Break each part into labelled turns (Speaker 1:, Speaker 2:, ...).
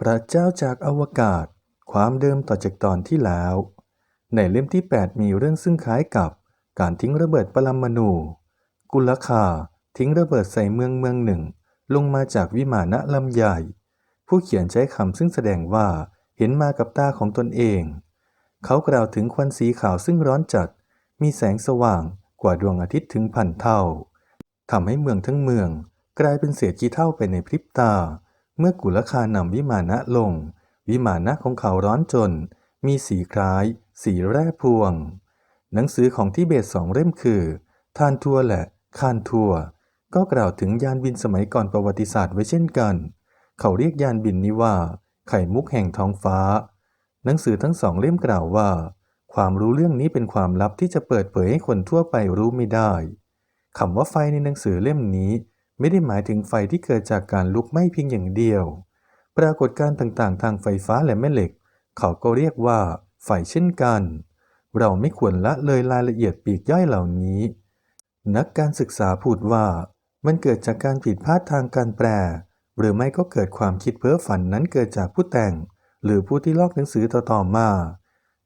Speaker 1: พระเจ้าจากอวกาศ ความเดิมต่อจากตอนที่แล้ว ในเล่มที่ 8 มีเรื่องซึ่งคล้ายกับการทิ้งระเบิดปรมาณู กุลคาทิ้งระเบิดใส่เมืองเมืองหนึ่ง ลงมาจากวิมานะลำใหญ่ ผู้เขียนใช้คำซึ่งแสดงว่าเห็นมากับตาของตนเอง เขากล่าวถึงควันสีขาวซึ่งร้อนจัด มีแสงสว่างกว่าดวงอาทิตย์ถึงพันเท่าทำให้เมืองทั้งเมืองกลายเป็นเศษขี้เท่าไปในพริบตา เมื่อกุลคานำวิมานะลง วิมานะของเขาร้อนจน มีสีคล้าย สีแร่พวง หนังสือของทิเบตสองเล่มคือ ทานทัวและ คานทัวก็กล่าวถึงยานบินสมัยก่อนประวัติศาสตร์ไว้เช่นกัน เขาเรียกยานบินนี้ว่า ไข่มุกแห่งท้องฟ้า หนังสือทั้งสองเล่มกล่าวว่า ความรู้เรื่องนี้เป็นความลับที่จะเปิดเผยให้คนทั่วไปรู้ไม่ได้คำว่าไฟในหนังสือเล่มนี้ ไม่ได้หมายถึงไฟที่เกิดจากการลุกไหม้เพียงอย่างเดียว ปรากฏการณ์ต่างๆ ทางไฟฟ้าและแม่เหล็ก เขาก็เรียกว่าไฟเช่นกัน เราไม่ควรละเลยรายละเอียดปีกย่อยเหล่านี้ นักการศึกษาพูดว่ามันเกิดจากการผิดพลาดทางการแปล หรือไม่ก็เกิดความคิดเพ้อฝันนั้นเกิดจากผู้แต่ง หรือผู้ที่ลอกหนังสือต่อๆมา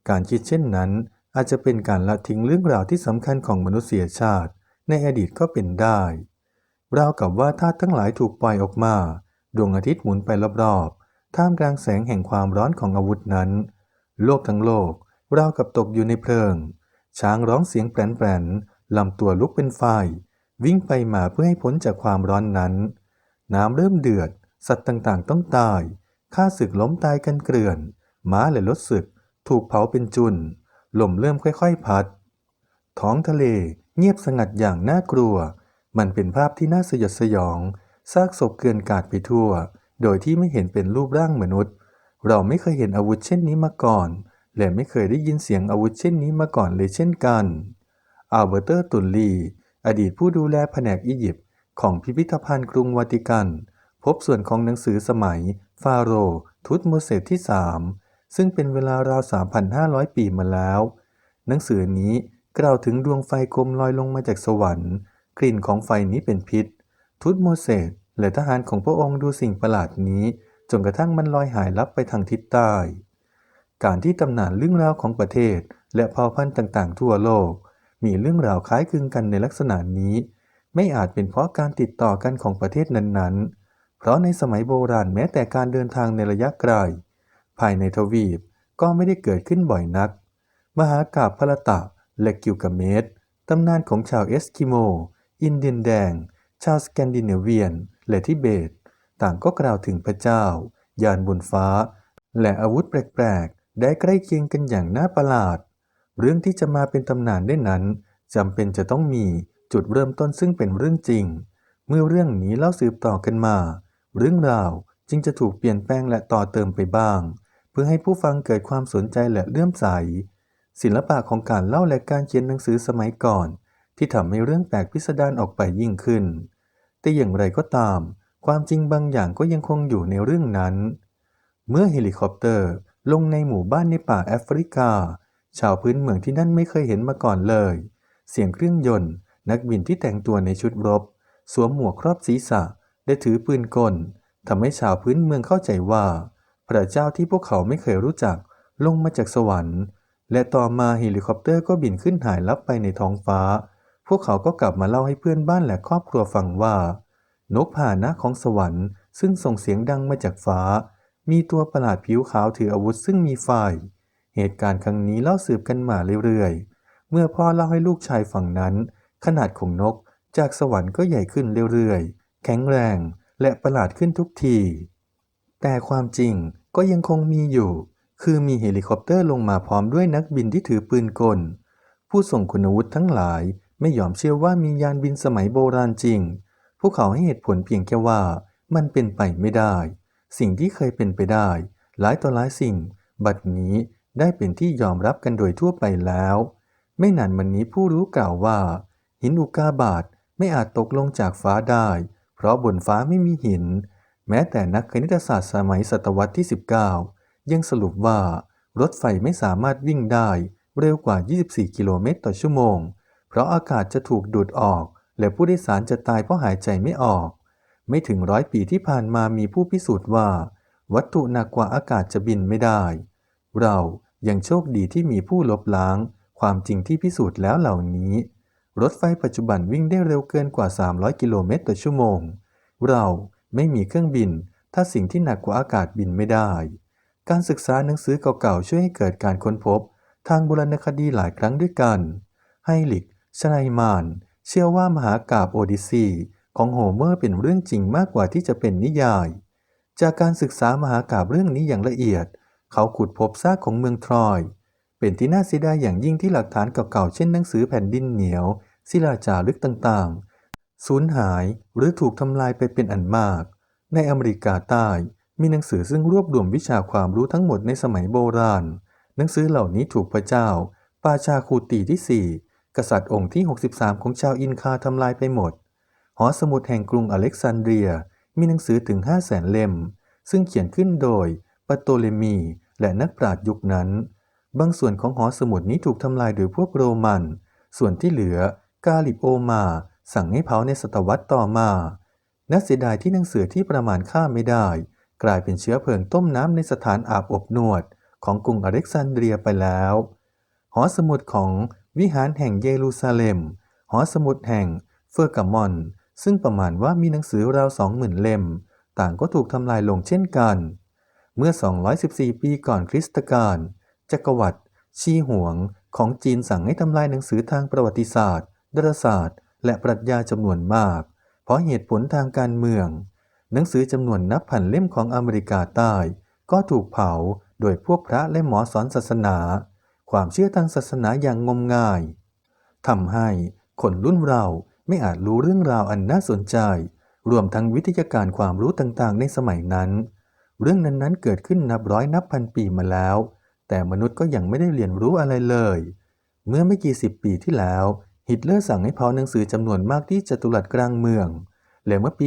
Speaker 1: การคิดเช่นนั้นอาจจะเป็นการละทิ้งเรื่องราวที่สำคัญของมนุษยชาติ ในอดีตก็เป็นได้ ราวกับว่าธาตุทั้งหลายถูกปล่อยออกมา ดวงอาทิตย์หมุนไปรอบๆ ท่ามกลางแสงแห่งความร้อนของอาวุธนั้น โลกทั้งโลก ราวกับตกอยู่ในเพลิง ช้างร้องเสียงแปรนๆลำตัวลุกเป็นไฟ วิ่งไปมาเพื่อให้พ้นจากความร้อนนั้น น้ำเริ่มเดือด สัตว์ต่างๆต้องตายข้าศึกล้มตายกันเกลื่อน ม้าและรถศึก ถูกเผาเป็นจุนลมเริ่มค่อยๆพัด ท้องทะเลเงียบสงัดอย่างน่ากลัว มันเป็นภาพที่น่าสยดสยอง ซากศพเกลื่อนกาดไปทั่ว โดยที่ไม่เห็นเป็นรูปร่างมนุษย์ เราไม่เคยเห็นอาวุธเช่นนี้มาก่อน และไม่เคยได้ยินเสียงอาวุธเช่นนี้มาก่อนเลยเช่นกัน อัลเบอร์เตอร์ตุลลี อดีตผู้ดูแลแผนกอียิปต์ของพิพิธภัณฑ์กรุงวาติกัน พบส่วนของหนังสือสมัย ฟาโรห์ทุตโมเสสที่สามซึ่งเป็นเวลาราว 3,500 ปีมาแล้ว หนังสือนี้กล่าวถึงดวงไฟกลมลอยลงมาจากสวรรค์ กลิ่นของไฟนี้เป็นพิษ ทุตโมเสสและทหารของพระองค์ดูสิ่งประหลาดนี้จนกระทั่งมันลอยหายลับไปทางทิศใต้ การที่ตำนานเรื่องราวของประเทศ และเผ่าพันธุ์ต่างๆ ทั่วโลก มีเรื่องราวคล้ายคลึงกันในลักษณะนี้ ไม่อาจเป็นเพราะการติดต่อกันของประเทศนั้นๆ เพราะในสมัยโบราณแม้แต่การเดินทางในระยะไกล ภายในทวีปก็ไม่ได้เกิดขึ้นบ่อยนัก มหากาพพลตะและกิลกาเมสตำนานของชาวเอสกิโม อินเดียนแดง ชาวสแกนดิเนเวียน และทิเบต ต่างก็กล่าวถึงพระเจ้า ยานบนฟ้า และอาวุธแปลกๆ ได้ใกล้เคียงกันอย่างน่าประหลาด เรื่องที่จะมาเป็นตำนานได้นั้นจำเป็นจะต้องมีจุดเริ่มต้นซึ่งเป็นเรื่องจริง เมื่อเรื่องนี้เล่าสืบต่อกันมา เรื่องราวจึงจะถูกเปลี่ยนแปลงและต่อเติมไปบ้าง เพื่อให้ผู้ฟังเกิดความสนใจและเลื่อมใส ศิลปะของการเล่าและการเขียนหนังสือสมัยก่อน ที่ทำให้เรื่องแปลกพิสดารออกไปยิ่งขึ้น แต่อย่างไรก็ตาม ความจริงบางอย่างก็ยังคงอยู่ในเรื่องนั้น เมื่อเฮลิคอปเตอร์ลงในหมู่บ้านในป่าแอฟริกา ชาวพื้นเมืองที่นั่นไม่เคยเห็นมาก่อนเลย เสียงเครื่องยนต์ นักบินที่แต่งตัวในชุดรบ สวมหมวกครอบศีรษะ และถือปืนกลทำให้ชาวพื้นเมืองเข้าใจว่า พระเจ้าที่พวกเขาไม่เคยรู้จักลงมาจากสวรรค์ และต่อมาเฮลิคอปเตอร์ก็บินขึ้นหายลับไปในท้องฟ้า พวกเขาก็กลับมาเล่าให้เพื่อนบ้านและครอบครัวฟังว่า นกพาหนะของสวรรค์ซึ่งส่งเสียงดังมาจากฟ้า มีตัวประหลาดผิวขาวถืออาวุธซึ่งมีไฟเหตุการณ์ครั้งนี้เล่าสืบกันมาเรื่อยๆ เมื่อพ่อเล่าให้ลูกชายฟังนั้น ขนาดของนกจากสวรรค์ก็ใหญ่ขึ้นเรื่อยๆ แข็งแรงและประหลาดขึ้นทุกที แต่ความจริงก็ยังคงมีอยู่ คือมีเฮลิคอปเตอร์ลงมาพร้อมด้วยนักบินที่ถือปืนกล ผู้ส่งคุณวุฒิทั้งหลาย ไม่ยอมเชื่อว่ามียานบินสมัยโบราณจริง พวกเขาให้เหตุผลเพียงแค่ว่ามันเป็นไปไม่ได้ สิ่งที่เคยเป็นไปได้ หลายต่อหลายสิ่ง บัดนี้ได้เป็นที่ยอมรับกันโดยทั่วไปแล้ว ไม่นานมานี้ผู้รู้กล่าวว่า หินอุกาบาตไม่อาจตกลงจากฟ้าได้ เพราะบนฟ้าไม่มีหิน แม้แต่นักคณิตศาสตร์สมัยศตวรรษที่ 19 ยังสรุปว่ารถไฟไม่สามารถวิ่งได้ เร็วกว่า 24 กิโลเมตรต่อชั่วโมง เพราะอากาศจะถูกดูดออก และผู้โดยสารจะตายเพราะหายใจไม่ออก ไม่ถึงร้อยปีที่ผ่านมามีผู้พิสูจน์ว่า วัตถุหนักกว่าอากาศจะบินไม่ได้ เรายังโชคดีที่มีผู้ลบล้าง ความจริงที่พิสูจน์แล้วเหล่านี้ รถไฟปัจจุบันวิ่งได้เร็วเกินกว่า 300 กิโลเมตรต่อชั่วโมง เราไม่มีเครื่องบิน ถ้าสิ่งที่หนักกว่าอากาศบินไม่ได้ การศึกษาหนังสือเก่าๆช่วยให้เกิดการค้นพบ ทางโบราณคดีหลายครั้งด้วยกัน ไฮลิก ชไนมาน เชื่อว่ามหากาพย์โอดิซีของโฮเมอร์เป็นเรื่องจริงมากกว่าที่จะเป็นนิยาย จากการศึกษามหากาพย์เรื่องนี้อย่างละเอียด เขาขุดพบซากของเมืองทรอย เป็นที่น่าเสียดายอย่างยิ่งที่หลักฐานเก่าๆ เช่นหนังสือแผ่นดินเหนียว ศิลาจารึกต่างๆ สูญหายหรือถูกทำลายไปเป็นอันมาก ในอเมริกาใต้มีหนังสือซึ่งรวบรวมวิชาความรู้ทั้งหมดในสมัยโบราณ หนังสือเหล่านี้ถูกพระเจ้า ปาชาคูตีที่4 กษัตริย์องค์ที่ 63 ของชาวอินคาทำลายไปหมด หอสมุดแห่งกรุงอเล็กซานเดรียมีหนังสือถึง 5 0 0แสนเล่ม ซึ่งเขียนขึ้นโดยปโตเลมี และนักปราชญ์ยุคนั้น บางส่วนของหอสมุดนี้ถูกทำลายโดยพวกโรมัน ส่วนที่เหลือกาลิบโอมา สั่งให้เผาในศตวรรษต่อมาน่าเสียดายที่หนังสือที่ประมาณค่าไม่ได้ กลายเป็นเชื้อเพลิงต้มน้ำในสถานอาบอบนวด ของกรุงอเล็กซานเดรียไปแล้ว หอสมุดของ วิหารแห่งเยรูซาเล็ม หอสมุดแห่งเฟอร์กามอน ซึ่งประมาณว่ามีหนังสือราวสองหมื่นเล่ม ต่างก็ถูกทำลายลงเช่นกัน เมื่อ 214 ปีก่อนคริสตกาลจักรวรรดิชีหวงของจีนสั่งให้ทำลายหนังสือทางประวัติศาสตร์ ดาราศาสตร์ และปรัชญาจำนวนมาก เพราะเหตุผลทางการเมือง หนังสือจำนวนนับพันเล่มของอเมริกาใต้ ก็ถูกเผาโดยพวกพระและหมอสอนศาสนา ความเชื่อทางศาสนาอย่างงมงายทำให้คนรุ่นเราไม่อาจรู้เรื่องราวอันน่าสนใจ รวมทั้งวิทยาการความรู้ต่างๆ ในสมัยนั้น เรื่องนั้นๆเกิดขึ้นนับร้อยนับพันปีมาแล้ว แต่มนุษย์ก็ยังไม่ได้เรียนรู้อะไรเลย เมื่อไม่กี่สิบปีที่แล้ว ฮิตเลอร์สั่งให้เผาหนังสือจำนวนมากที่จัตุรัสกลางเมือง และเมื่อปี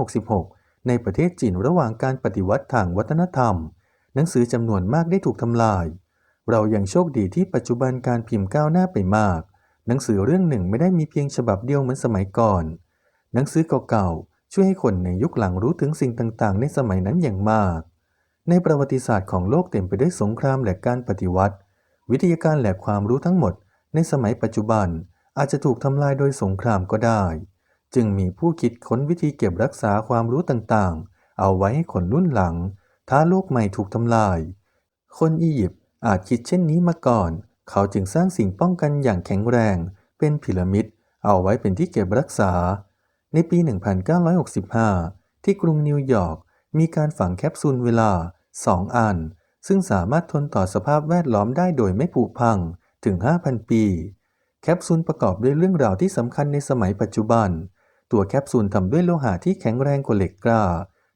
Speaker 1: 1966 ในประเทศจีนระหว่างการปฏิวัติทางวัฒนธรรม หนังสือจำนวนมากได้ถูกทำลาย เรายังโชคดีที่ปัจจุบันการพิมพ์ก้าวหน้าไปมาก หนังสือเรื่องหนึ่งไม่ได้มีเพียงฉบับเดียวเหมือนสมัยก่อน หนังสือเก่าๆ ช่วยให้คนในยุคหลังรู้ถึงสิ่งต่างๆ ในสมัยนั้นอย่างมาก ในประวัติศาสตร์ของโลกเต็มไปด้วยสงครามและการปฏิวัติ วิทยาการและความรู้ทั้งหมด ในสมัยปัจจุบันอาจจะถูกทำลายโดยสงครามก็ได้ จึงมีผู้คิดค้นวิธีเก็บรักษาความรู้ต่างๆ เอาไว้ให้คนรุ่นหลัง ถ้าโลกใหม่ถูกทำลาย คนอียิปต์ อาจคิดเช่นนี้มาก่อน เขาจึงสร้างสิ่งป้องกันอย่างแข็งแรง เป็นพีระมิด เอาไว้เป็นที่เก็บรักษา ในปี 1965 ที่กรุงนิวยอร์กมีการฝังแคปซูลเวลา 2 อัน ซึ่งสามารถทนต่อสภาพแวดล้อมได้โดยไม่ผุพังถึง 5,000 ปี แคปซูลประกอบด้วยเรื่องราวที่สำคัญในสมัยปัจจุบัน ตัวแคปซูลทำด้วยโลหะที่แข็งแรงกว่าเหล็กกล้า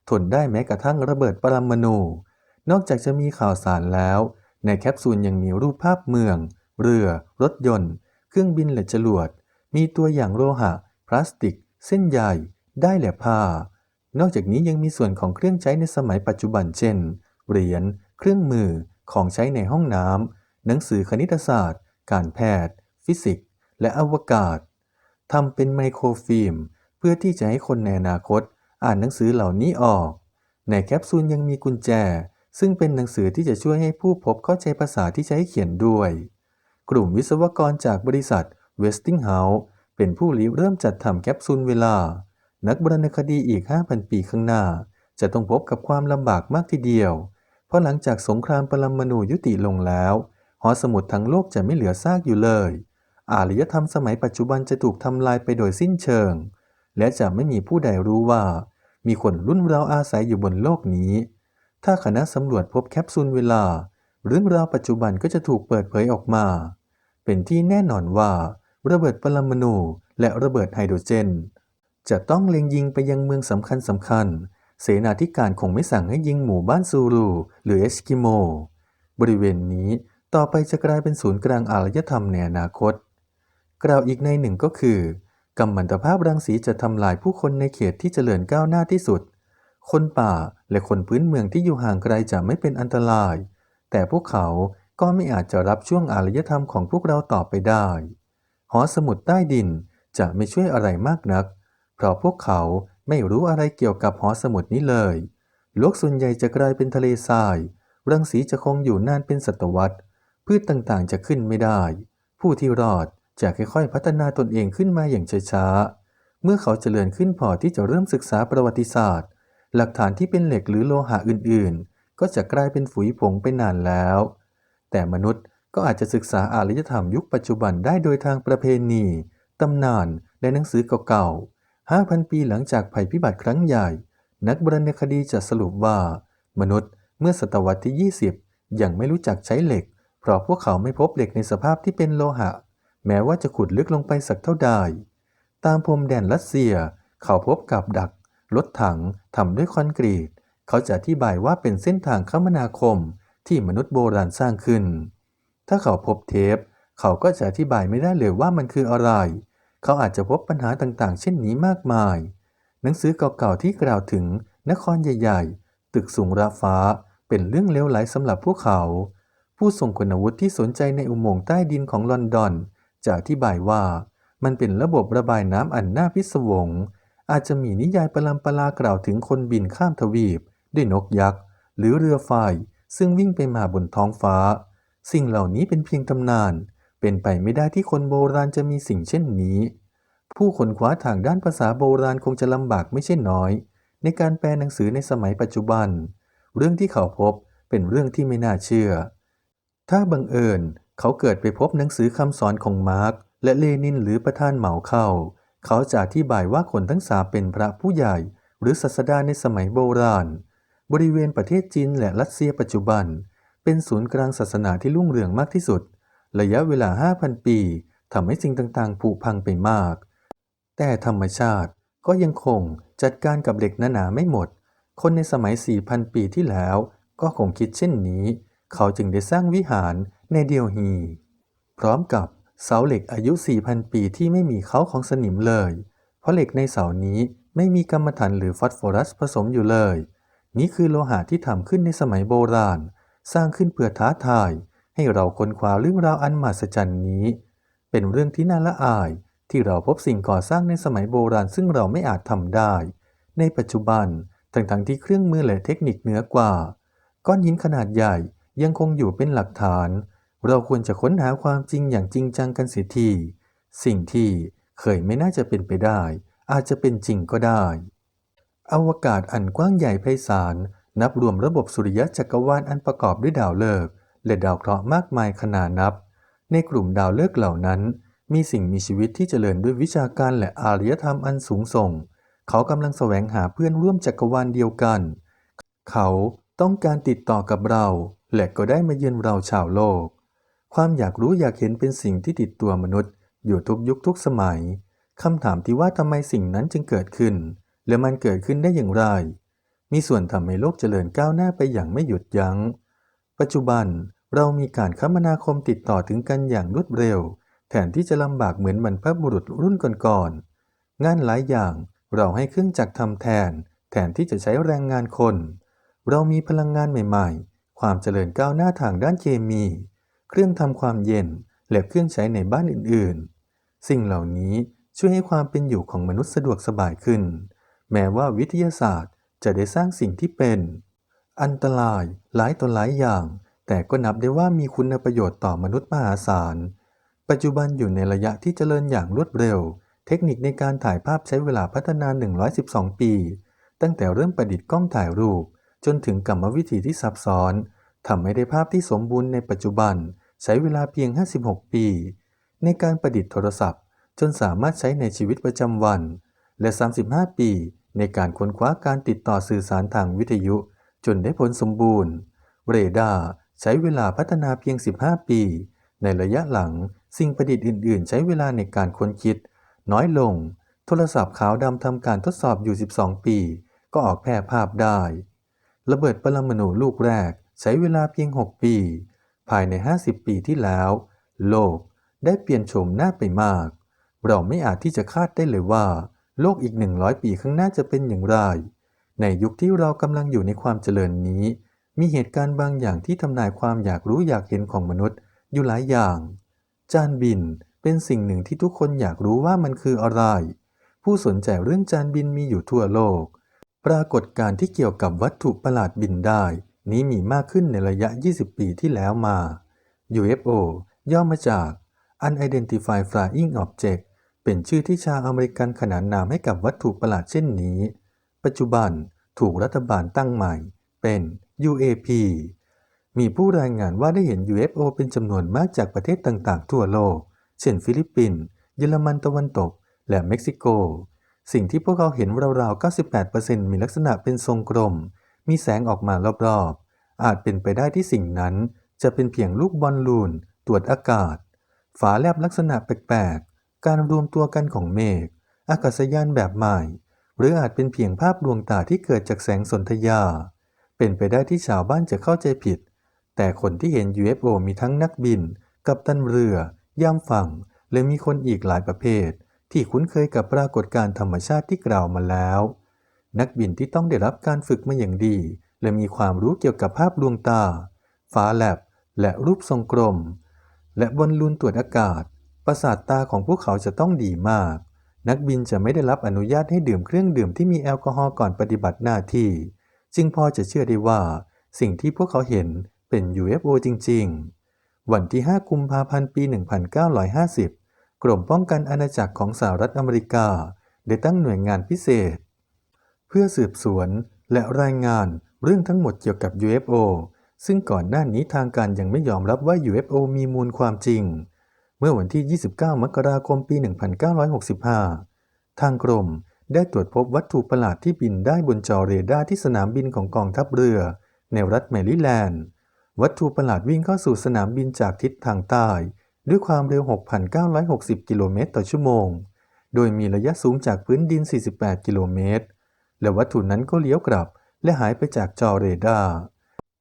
Speaker 1: ทนได้แม้กระทั่งระเบิดปรมาณูนอกจากจะมีข่าวสารแล้ว ในแคปซูลยังมีรูปภาพเมือง เรือ รถยนต์ เครื่องบินและจรวด มีตัวอย่างโลหะ พลาสติก เส้นใยได้และผ้า นอกจากนี้ยังมีส่วนของเครื่องใช้ในสมัยปัจจุบันเช่น เหรียญ เครื่องมือ ของใช้ในห้องน้ำ หนังสือคณิตศาสตร์ การแพทย์ ฟิสิกส์ และอวกาศ ทำเป็นไมโครฟิล์ม เพื่อที่จะให้คนในอนาคต อ่านหนังสือเหล่านี้ออก ในแคปซูลยังมีกุญแจ ซึ่งเป็นหนังสือที่จะช่วยให้ผู้พบเข้าใจภาษาที่ใช้เขียนด้วย กลุ่มวิศวกรจากบริษัทเวสติงเฮาส์เป็นผู้ริเริ่มจัดทำแคปซูลเวลา นักบรรณคดีอีก 5,000 ปีข้างหน้า จะต้องพบกับความลำบากมากทีเดียว เพราะหลังจากสงครามปรมาณูยุติลงแล้วหอสมุดทั้งโลกจะไม่เหลือซากอยู่เลย อารยธรรมสมัยปัจจุบันจะถูกทำลายไปโดยสิ้นเชิง และจะไม่มีผู้ใดรู้ว่า มีคนรุ่นเราอาศัยอยู่บนโลกนี้ ถ้าคณะสำรวจพบแคปซูลเวลา เรื่องราวปัจจุบันก็จะถูกเปิดเผยออกมา เป็นที่แน่นอนว่า ระเบิดปรมาณูและระเบิดไฮโดรเจน จะต้องเล็งยิงไปยังเมืองสำคัญสำคัญ เสนาธิการคงไม่สั่งให้ยิงหมู่บ้านซูรูหรือเอสกิโม บริเวณนี้ต่อไปจะกลายเป็นศูนย์กลางอารยธรรมในอนาคต กล่าวอีกในหนึ่งก็คือ กัมมันตภาพรังสีจะทำลายผู้คนในเขตที่เจริญก้าวหน้าที่สุด คนป่าและคนพื้นเมืองที่อยู่ห่างไกลจะไม่เป็นอันตราย แต่พวกเขาก็ไม่อาจจะรับช่วงอารยธรรมของพวกเราต่อไปได้ หอสมุดใต้ดินจะไม่ช่วยอะไรมากนัก เพราะพวกเขาไม่รู้อะไรเกี่ยวกับหอสมุดนี้เลย โลกส่วนใหญ่จะกลายเป็นทะเลทราย รังสีจะคงอยู่นานเป็นศตวรรษ พืชต่างๆจะขึ้นไม่ได้ ผู้ที่รอดจะค่อยๆพัฒนาตนเองขึ้นมาอย่างช้าๆ เมื่อเขาเจริญขึ้นพอที่จะเริ่มศึกษาประวัติศาสตร์ หลักฐานที่เป็นเหล็กหรือโลหะอื่นๆ ก็จะกลายเป็นฝุ่ยผงไปนานแล้ว แต่มนุษย์ก็อาจจะศึกษาอารยธรรมยุคปัจจุบันได้โดยทางประเพณี ตำนาน และหนังสือเก่าๆ 5,000 ปีหลังจากภัยพิบัติครั้งใหญ่ นักโบราณคดีจะสรุปว่า มนุษย์เมื่อศตวรรษที่ 20 ยังไม่รู้จักใช้เหล็ก เพราะพวกเขาไม่พบเหล็กในสภาพที่เป็นโลหะ แม้ว่าจะขุดลึกลงไปสักเท่าใด ตามพรมแดนรัสเซีย เขาพบกับดัก รถถังทำด้วยคอนกรีต เขาจะอธิบายว่าเป็นเส้นทางคมนาคมที่มนุษย์โบราณสร้างขึ้น ถ้าเขาพบเทป เขาก็จะอธิบายไม่ได้เลยว่ามันคืออะไร เขาอาจจะพบปัญหาต่างๆ เช่นนี้มากมาย หนังสือเก่าๆที่กล่าวถึงนครใหญ่ ๆ ตึกสูงระฟ้า เป็นเรื่องเลวไหลสำหรับพวกเขา ผู้ทรงคุณวุฒิที่สนใจในอุโมงค์ใต้ดินของลอนดอนจะอธิบายว่ามันเป็นระบบระบายน้ำอันน่าพิศวง อาจจะมีนิยายประลำปลากล่าวถึงคนบินข้ามทวีป ด้วยนกยักษ์ หรือเรือไฟซึ่งวิ่งไปมาบนท้องฟ้า สิ่งเหล่านี้เป็นเพียงตำนาน เป็นไปไม่ได้ที่คนโบราณจะมีสิ่งเช่นนี้ ผู้ค้นคว้าทางด้านภาษาโบราณคงจะลำบากไม่ใช่น้อย ในการแปลหนังสือในสมัยปัจจุบัน เรื่องที่เขาพบเป็นเรื่องที่ไม่น่าเชื่อ ถ้าบังเอิญเขาเกิดไปพบหนังสือคำสอนของมาร์กและเลนินหรือประธานเหมาเข้า เขาจะอธิบายว่าคนทั้งสามเป็นพระผู้ใหญ่ หรือศาสดาในสมัยโบราณ บริเวณประเทศจีนและรัสเซียปัจจุบัน เป็นศูนย์กลางศาสนาที่รุ่งเรืองมากที่สุด ระยะเวลา 5,000 ปีทำให้สิ่งต่างๆผุพังไปมาก แต่ธรรมชาติก็ยังคงจัดการกับเด็กหนาๆไม่หมด คนในสมัย 4,000 ปีที่แล้ว ก็คงคิดเช่นนี้ เขาจึงได้สร้างวิหารในเดียวฮี พร้อมกับ เสาเหล็กอายุ 4,000 ปีที่ไม่มีเขาของสนิมเลย เพราะเหล็กในเสานี้ไม่มีกรรมฐานหรือฟอสฟอรัสผสมอยู่เลย นี่คือโลหะที่ทำขึ้นในสมัยโบราณ สร้างขึ้นเพื่อท้าทาย ให้เราค้นคว้าเรื่องราวอันมหัศจรรย์นี้ เป็นเรื่องที่น่าละอาย ที่เราพบสิ่งก่อสร้างในสมัยโบราณซึ่งเราไม่อาจทำได้ ในปัจจุบันทั้งๆที่เครื่องมือและเทคนิคเหนือกว่า ก้อนหินขนาดใหญ่ยังคงอยู่เป็นหลักฐาน เราควรจะค้นหาความจริงอย่างจริงจังกันเสียทีสิ่งที่เคยไม่น่าจะเป็นไปได้ อาจจะเป็นจริงก็ได้ อวกาศอันกว้างใหญ่ไพศาลนับรวมระบบสุริยะจักรวาลอันประกอบด้วยดาวฤกษ์และดาวเคราะห์มากมายขนาดนับ ในกลุ่มดาวฤกษ์เหล่านั้น มีสิ่งมีชีวิตที่เจริญด้วยวิชาการและอารยธรรมอันสูงส่ง เขากำลังแสวงหาเพื่อนร่วมจักรวาลเดียวกัน เขาต้องการติดต่อกับเรา และก็ได้มาเยือนเราชาวโลก ความอยากรู้อยากเห็นเป็นสิ่งที่ติดตัวมนุษย์ อยู่ทุกยุคทุกสมัยคำถามที่ว่าทำไมสิ่งนั้นจึงเกิดขึ้น และมันเกิดขึ้นได้อย่างไร มีส่วนทำให้โลกเจริญก้าวหน้าไปอย่างไม่หยุดยัง้ง ปัจจุบันเรามีการคมนาคมติดต่อถึงกันอย่างรวดเร็ว แทนที่จะลำบากเหมือนบรรพบุรุษรุ่นก่อนๆงานหลายอย่างเราให้เครื่องจักรทำแทน แทนที่จะใช้แรงงานคน เรามีพลังงานใหม่ ๆ ความเจริญก้าวหน้าทางด้านเคมี เครื่องทำความเย็น และเครื่องใช้ในบ้านอื่นๆ สิ่งเหล่านี้ช่วยให้ความเป็นอยู่ของมนุษย์สะดวกสบายขึ้น แม้ว่าวิทยาศาสตร์จะได้สร้างสิ่งที่เป็น อันตรายหลายต่อหลายอย่าง แต่ก็นับได้ว่ามีคุณประโยชน์ต่อมนุษย์มหาศาล ปัจจุบันอยู่ในระยะที่เจริญอย่างรวดเร็ว เทคนิคในการถ่ายภาพใช้เวลาพัฒนา 112 ปี ตั้งแต่เริ่มประดิษฐ์กล้องถ่ายรูป จนถึงกรรมวิธีที่ซับซ้อนทำให้ได้ภาพที่สมบูรณ์ในปัจจุบัน ใช้เวลาเพียง 56 ปี ในการประดิษฐ์โทรศัพท์ จนสามารถใช้ในชีวิตประจำวัน และ 35 ปีในการค้นคว้าการติดต่อสื่อสารทางวิทยุ จนได้ผลสมบูรณ์ เรดาร์ใช้เวลาพัฒนาเพียง 15 ปี ในระยะหลังสิ่งประดิษฐ์อื่น ๆ ใช้เวลาในการค้นคิด น้อยลง โทรศัพท์ขาวดำทำการทดสอบอยู่ 12 ปี ก็ออกแพร่ภาพได้ ระเบิดปรมาณูลูกแรกใช้เวลาเพียง 6 ปี ภายใน 50 ปีที่แล้ว โลกได้เปลี่ยนโฉมหน้าไปมาก เราไม่อาจที่จะคาดได้เลยว่า โลกอีก 100 ปีข้างหน้าจะเป็นอย่างไร ในยุคที่เรากำลังอยู่ในความเจริญนี้ มีเหตุการณ์บางอย่างที่ทำนายความอยากรู้อยากเห็นของมนุษย์อยู่หลายอย่าง จานบินเป็นสิ่งหนึ่งที่ทุกคนอยากรู้ว่ามันคืออะไร ผู้สนใจเรื่องจานบินมีอยู่ทั่วโลก ปรากฏการณ์ที่เกี่ยวกับวัตถุประหลาดบินได้ นี้มีมากขึ้นในระยะ 20 ปีที่แล้วมา UFO ย่อมาจาก Unidentified Flying Object เป็นชื่อที่ชาวอเมริกันขนานนามให้กับวัตถุประหลาดเช่นนี้ ปัจจุบันถูกรัฐบาลตั้งใหม่ เป็น UAP มีผู้รายงานว่าได้เห็น UFO เป็นจำนวนมากจากประเทศต่างๆ ทั่วโลก เช่น ฟิลิปปินส์ เยอรมันตะวันตก และเม็กซิโก สิ่งที่พวกเขาเห็นราวๆ 98%มีลักษณะเป็นทรงกลม มีแสงออกมารอบๆ อาจเป็นไปได้ที่สิ่งนั้น จะเป็นเพียงลูกบอลลูน ตรวจอากาศ ฝาแลบลักษณะแปลกๆ การรวมตัวกันของเมฆ อากาศยานแบบใหม่ หรืออาจเป็นเพียงภาพดวงตาที่เกิดจากแสงสนธยา เป็นไปได้ที่ชาวบ้านจะเข้าใจผิด แต่คนที่เห็น UFO มีทั้งนักบิน กัปตันเรือย่ามฝั่ง และมีคนอีกหลายประเภท ที่คุ้นเคยกับปรากฏการณ์ธรรมชาติที่กล่าวมาแล้ว นักบินที่ต้องได้รับการฝึกมาอย่างดี และมีความรู้เกี่ยวกับภาพดวงตา ฟ้าแลบ และรูปทรงกลม และบอลลูนตรวจอากาศ ประสาทตาของพวกเขาจะต้องดีมาก นักบินจะไม่ได้รับอนุญาตให้ดื่มเครื่องดื่มที่มีแอลกอฮอล์ก่อนปฏิบัติหน้าที่ จึงพอจะเชื่อได้ว่า สิ่งที่พวกเขาเห็นเป็น UFO จริง ๆ วันที่ 5 กุมภาพันธ์ ปี 1950 กรมป้องกันอาณาจักรของสหรัฐอเมริกา ได้ตั้งหน่วยงานพิเศษ พื่อสืบสวนและรายงานเรื่องทั้งหมดเกี่ยวกับ UFO ซึ่งก่อนหน้านี้ทางการยังไม่ยอมรับว่า UFO มีมูลความจริง เมื่อวันที่ 29 มกราคมปี 1965 ทางกรมได้ตรวจพบวัตถุประหลาดที่บินได้บนจอเรดาร์ที่สนามบินของกองทัพเรือ ในรัฐแมริแลนด์ วัตถุประหลาดวิ่งเข้าสู่สนามบินจากทิศทางใต้ ด้วยความเร็ว 6,960 กิโลเมตรต่อชั่วโมง โดยมีระยะสูงจากพื้นดิน 48 กิโลเมตร และวัตถุนั้นก็เลี้ยวกลับ และหายไปจากจอเรดาร์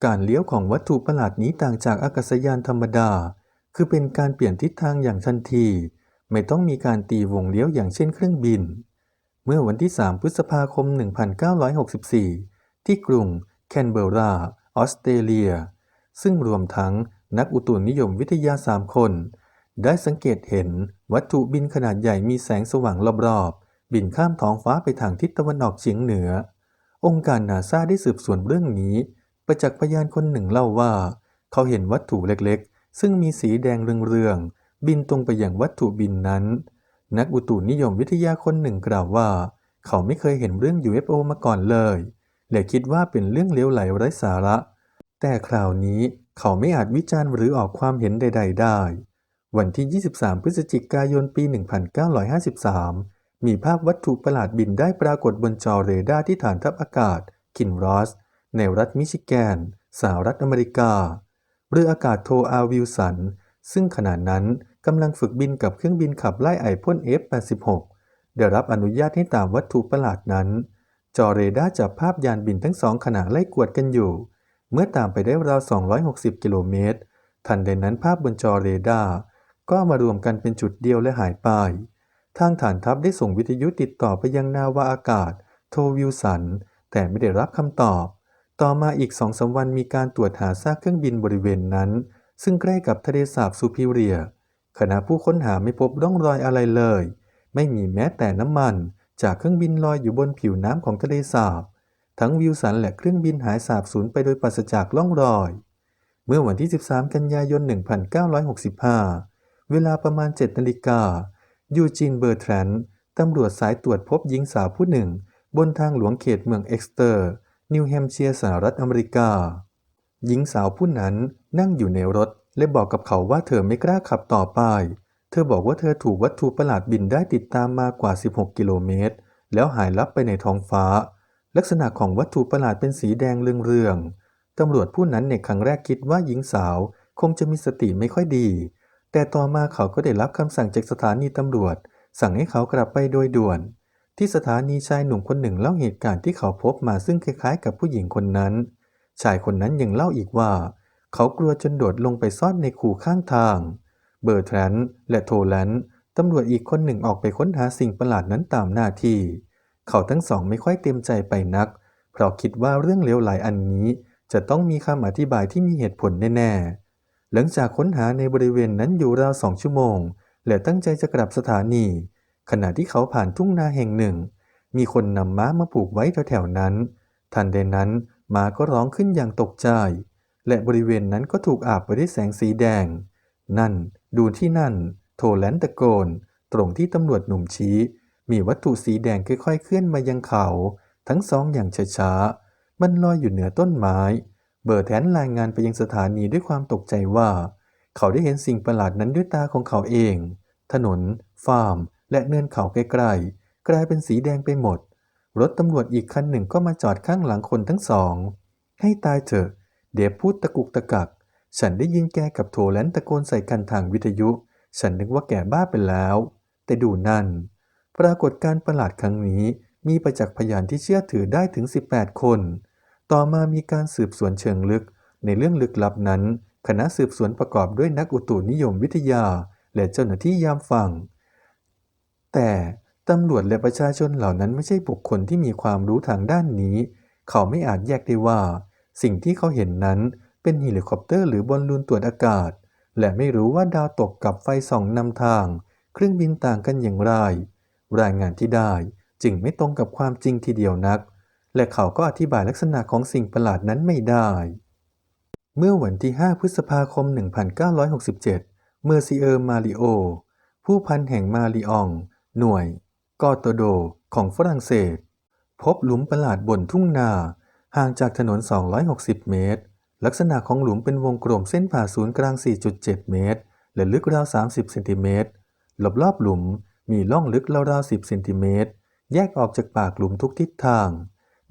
Speaker 1: การเลี้ยวของวัตถุประหลาดนี้ต่างจากอากาศยานธรรมดา คือเป็นการเปลี่ยนทิศทางอย่างทันที ไม่ต้องมีการตีวงเลี้ยวอย่างเช่นเครื่องบิน เมื่อวันที่ 3 พฤษภาคม 1964 ที่กรุงแคนเบอร์รา ออสเตรเลีย ซึ่งรวมทั้งนักอุตุนิยมวิทยาสามคน ได้สังเกตเห็นวัตถุบินขนาดใหญ่มีแสงสว่างรอบ บินข้ามท้องฟ้าไปทางทิศตะวันออกเฉียงเหนือ องค์การนาซาได้สืบสวนเรื่องนี้ ประจักษ์พยานคนหนึ่งเล่าว่า เขาเห็นวัตถุเล็กๆ ซึ่งมีสีแดงเรืองๆ บินตรงไปยังวัตถุบินนั้น นักอุตุนิยมวิทยาคนหนึ่งกล่าวว่า เขาไม่เคยเห็นเรื่อง UFO มาก่อนเลย และคิดว่าเป็นเรื่องเลี้ยวไหลไร้สาระ แต่คราวนี้เขาไม่อาจวิจารณ์หรือออกความเห็นใด ๆ ได้ วันที่ 23 พฤศจิกายน ปี 1953 มีภาพวัตถุประหลาดบินได้ปรากฏบนจอเรดาร์ที่ฐานทัพอากาศ คินรอส ในรัฐมิชิแกน สหรัฐอเมริกา เรืออากาศโทอาวิลสัน ซึ่งขณะนั้นกำลังฝึกบินกับเครื่องบินขับไล่ไอพ่น F-86 ได้รับอนุญาตให้ตามวัตถุประหลาดนั้น จอเรดาร์จับภาพยานบินทั้งสองขณะไล่กวดกันอยู่ เมื่อตามไปได้ราว 260 กิโลเมตร ทันใดนั้นภาพบนจอเรดาร์ก็มารวมกันเป็นจุดเดียวและหายไป ทางฐานทัพได้ส่งวิทยุติดต่อไปยังนาวาอากาศ โทวิลสัน แต่ไม่ได้รับคำตอบ ต่อมาอีกสองสาวันมีการตรวจหาซากเครื่องบินบริเวณนั้น ซึ่งใกล้กับทะเลสาบซูพิเรียขณะผู้ค้นหาไม่พบร่องรอยอะไรเลย ไม่มีแม้แต่น้ำมัน จากเครื่องบินลอยอยู่บนผิวน้ำของทะเลสาบ ทั้งวิลสันและเครื่องบินหายสาบสูญไปโดยปราศจากร่องรอย เมื่อวันที่ 13 กันยายน 1965 เวลาประมาณ 7 นาฬิกา ยูจีนเบอร์แทรนตำรวจสายตรวจพบหญิงสาวผู้หนึ่ง บนทางหลวงเขตเมืองเอ็กสเตอร์ นิวแฮมเชียร์สหรัฐอเมริกา หญิงสาวผู้นั้นนั่งอยู่ในรถ และบอกกับเขาว่าเธอไม่กล้าขับต่อไป เธอบอกว่าเธอถูกวัตถุประหลาดบินได้ติดตามมากว่า 16 กิโลเมตร แล้วหายลับไปในท้องฟ้า ลักษณะของวัตถุประหลาดเป็นสีแดงเรืองๆตำรวจผู้นั้นในครั้งแรกคิดว่าหญิงสาวคงจะมีสติไม่ค่อยดี แต่ต่อมาเขาก็ได้รับคำสั่งจากสถานีตำรวจ สั่งให้เขากลับไปโดยด่วน ที่สถานีชายหนุ่มคนหนึ่งเล่าเหตุการณ์ที่เขาพบมาซึ่งคล้ายๆ กับผู้หญิงคนนั้น ชายคนนั้นยังเล่าอีกว่า เขากลัวจนโดดลงไปซ่อนในคูข้างทาง เบอร์แทรนและโทแลนต์ตำรวจอีกคนหนึ่งออกไปค้นหาสิ่งประหลาดนั้นตามหน้าที่ เขาทั้งสองไม่ค่อยเต็มใจไปนัก เพราะคิดว่าเรื่องเลวหลอันนี้ จะต้องมีคำอธิบายที่มีเหตุผลแน่ๆ หลังจากค้นหาในบริเวณนั้นอยู่ราวสองชั่วโมง และตั้งใจจะกลับสถานี ขณะที่เขาผ่านทุ่งนาแห่งหนึ่ง มีคนนำม้ามาผูกไว้แถวๆนั้น ทันใดนั้นม้าก็ร้องขึ้นอย่างตกใจ และบริเวณนั้นก็ถูกอาบไปด้วยแสงสีแดง นั่น ดูที่นั่น โทแลนตะโกน ตรงที่ตำรวจหนุ่มชี้ มีวัตถุสีแดงค่อยๆเคลื่อนมายังเขา ทั้งสองอย่างช้าๆมันลอยอยู่เหนือต้นไม้ เบอร์แทนรายงานไปยังสถานีด้วยความตกใจว่า เขาได้เห็นสิ่งประหลาดนั้นด้วยตาของเขาเอง ถนน ฟาร์ม และเนินเขาใกล้ๆ กลายเป็นสีแดงไปหมด รถตำรวจอีกคันหนึ่งก็มาจอดข้างหลังคนทั้งสอง ให้ตายเถอะ เดฟพูดตะกุกตะกัก ฉันได้ยินแกกับโทแลนตะโกนใส่กันทางวิทยุ ฉันนึกว่าแกบ้าไปแล้ว แต่ดูนั่น ปรากฏการประหลาดครั้งนี้มีประจักษ์พยานที่เชื่อถือได้ถึง 18 คน ต่อมามีการสืบสวนเชิงลึก ในเรื่องลึกลับนั้น คณะสืบสวนประกอบด้วยนักอุตุนิยมวิทยา และเจ้าหน้าที่ยามฟังแต่ตำรวจและประชาชนเหล่านั้นไม่ใช่บุคคลที่มีความรู้ทางด้านนี้ เขาไม่อาจแยกได้ว่า สิ่งที่เขาเห็นนั้นเป็นเฮลิคอปเตอร์หรือบอลลูนตรวจอากาศ และไม่รู้ว่าดาวตกกับไฟส่องนำทาง เครื่องบินต่างกันอย่างไร รายงานที่ได้จึงไม่ตรงกับความจริงทีเดียวนัก และเขาก็อธิบายลักษณะของสิ่งประหลาดนั้นไม่ได้ เมื่อวันที่ 5 พฤษภาคม 1967 เมอร์ซิเออร์มาริโอ ผู้พันแห่งมาริอองหน่วย กอโตโด ของฝรั่งเศส พบหลุมประหลาดบนทุ่งนา ห่างจากถนน 260 เมตร ลักษณะของหลุมเป็นวงกลมเส้นผ่าศูนย์กลาง 4.7 เมตร และลึกราว 30 เซนติเมตรรอบๆหลุมมีร่องลึกราวๆ10 เซนติเมตร แยกออกจากปากหลุมทุกทิศทาง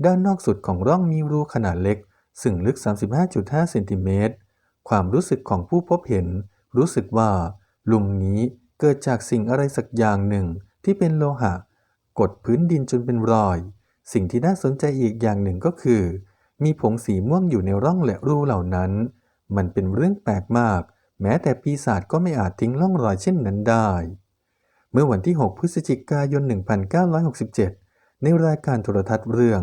Speaker 1: ด้านนอกสุดของร่องมีรูขนาดเล็ก ซึ่งลึก 35.5 เซนติเมตร ความรู้สึกของผู้พบเห็น รู้สึกว่าหลุมนี้เกิดจากสิ่งอะไรสักอย่างหนึ่งที่เป็นโลหะ กดพื้นดินจนเป็นรอย สิ่งที่น่าสนใจอีกอย่างหนึ่งก็คือ มีผงสีม่วงอยู่ในร่องและรูเหล่านั้น มันเป็นเรื่องแปลกมาก แม้แต่ปีศาจก็ไม่อาจทิ้งร่องรอยเช่นนั้นได้ เมื่อวันที่ 6 พฤศจิกายน 1967 ในรายการโทรทัศน์เรื่อง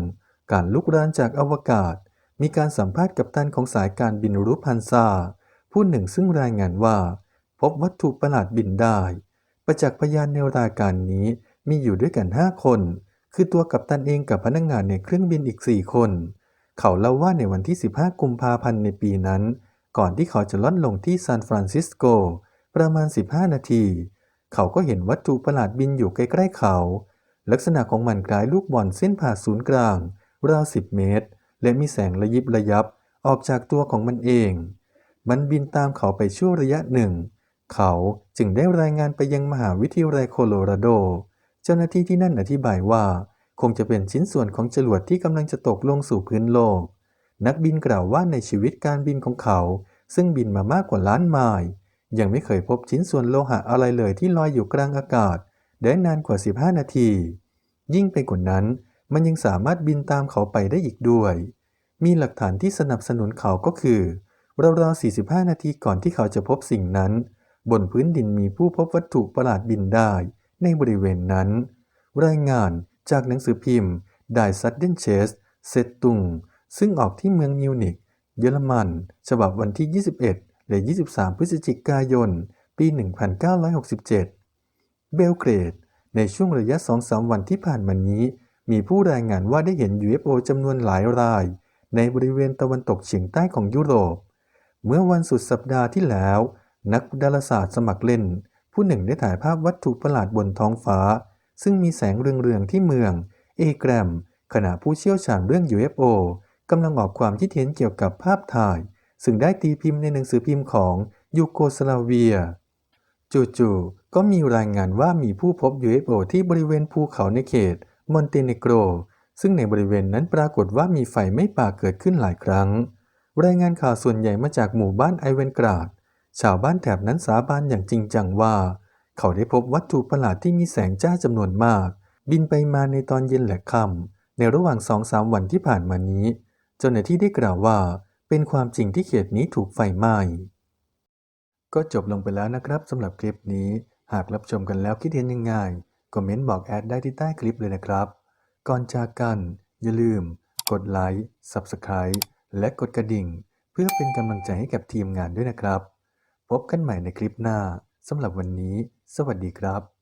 Speaker 1: การลุกรานจากอวกาศ มีการสัมภาษณ์กับตันของสายการบินรูพันซาผู้หนึ่งซึ่งรายงานว่า พบวัตถุประหลาดบินได้ ประจักษ์พยานในรายการนี้มีอยู่ด้วยกัน 5 คน คือตัวกัปตันเองกับพนักงงานในเครื่องบินอีก 4 คน เขาเล่าว่าในวันที่ 15 กุมภาพันธ์ในปีนั้น ก่อนที่เขาจะล่อนลงที่ซานฟรานซิสโก ประมาณ 15 นาที เขาก็เห็นวัตถุประหลาดบินอยู่ใกล้ๆเขา ลักษณะของมันคล้ายลูกบอลเส้นผ่าศูนย์กลาง ราว10เมตร และมีแสงระยิบระยับออกจากตัวของมันเอง มันบินตามเขาไปชั่วระยะหนึ่ง เขาจึงได้รายงานไปยังมหาวิทยาลัยโคโลราโด เจ้าหน้าที่ที่นั่นอธิบายว่า คงจะเป็นชิ้นส่วนของจรวดที่กำลังจะตกลงสู่พื้นโลก นักบินกล่าวว่าในชีวิตการบินของเขา ซึ่งบินมามากกว่าล้านไมล์ยังไม่เคยพบชิ้นส่วนโลหะอะไรเลยที่ลอยอยู่กลางอากาศ ได้นานกว่า 15 นาที ยิ่งไปกว่านั้น มันยังสามารถบินตามเขาไปได้อีกด้วย มีหลักฐานที่สนับสนุนเขาก็คือราวๆ45 นาทีก่อนที่เขาจะพบสิ่งนั้น บนพื้นดินมีผู้พบวัตถุประหลาดบินได้ ในบริเวณนั้น รายงานจากหนังสือพิมพ์ Die Sudden Chase เซตตุง ซึ่งออกที่เมืองมิวนิก เยอรมัน ฉบับวันที่ 21 และ 23 พฤศจิกายน ปี 1967 เบลเกรด ในช่วงระยะ 2-3 วันที่ผ่านมานี้ มีผู้รายงานว่าได้เห็น UFO จำนวนหลายราย ในบริเวณตะวันตกเฉียงใต้ของยุโรป เมื่อวันสุดสัปดาห์ที่แล้ว นักดาราศาสตร์สมัครเล่น ผู้หนึ่งได้ถ่ายภาพวัตถุประหลาดบนท้องฟ้า ซึ่งมีแสงเรืองๆที่เมือง เอแกรม ขณะผู้เชี่ยวชาญเรื่อง UFO กำลังออกความคิดเห็นเกี่ยวกับภาพถ่าย ซึ่งได้ตีพิมพ์ในหนังสือพิมพ์ของยูโกสลาเวีย จู่ๆก็มีรายงานว่ามีผู้พบ UFO ที่บริเวณภูเขาในเขต มอนเตเนโกร ซึ่งในบริเวณนั้นปรากฏว่ามีไฟไม่ป่าเกิดขึ้นหลายครั้ง รายงานข่าวส่วนใหญ่มาจากหมู่บ้านไอเวนกราด ชาวบ้านแถบนั้นสาบานอย่างจริงจังว่า เขาได้พบวัตถุประหลาดที่มีแสงจ้าจำนวนมาก บินไปมาในตอนเย็นและค่ำในระหว่างสองสามวันที่ผ่านมานี้ เจ้าหน้าที่ได้กล่าวว่า เป็นความจริงที่เขตนี้ถูกไฟไหม้ก็จบลงไปแล้วนะครับสำหรับคลิปนี้ หากรับชมกันแล้วคิดเห็นยังไง คอมเมนต์บอกแอดได้ที่ใต้คลิปเลยนะครับ ก่อนจากกัน อย่าลืม กดไลค์ Subscribe และกดกระดิ่ง เพื่อเป็นกำลังใจให้กับทีมงานด้วยนะครับ พบกันใหม่ในคลิปหน้าสำหรับวันนี้ สวัสดีครับ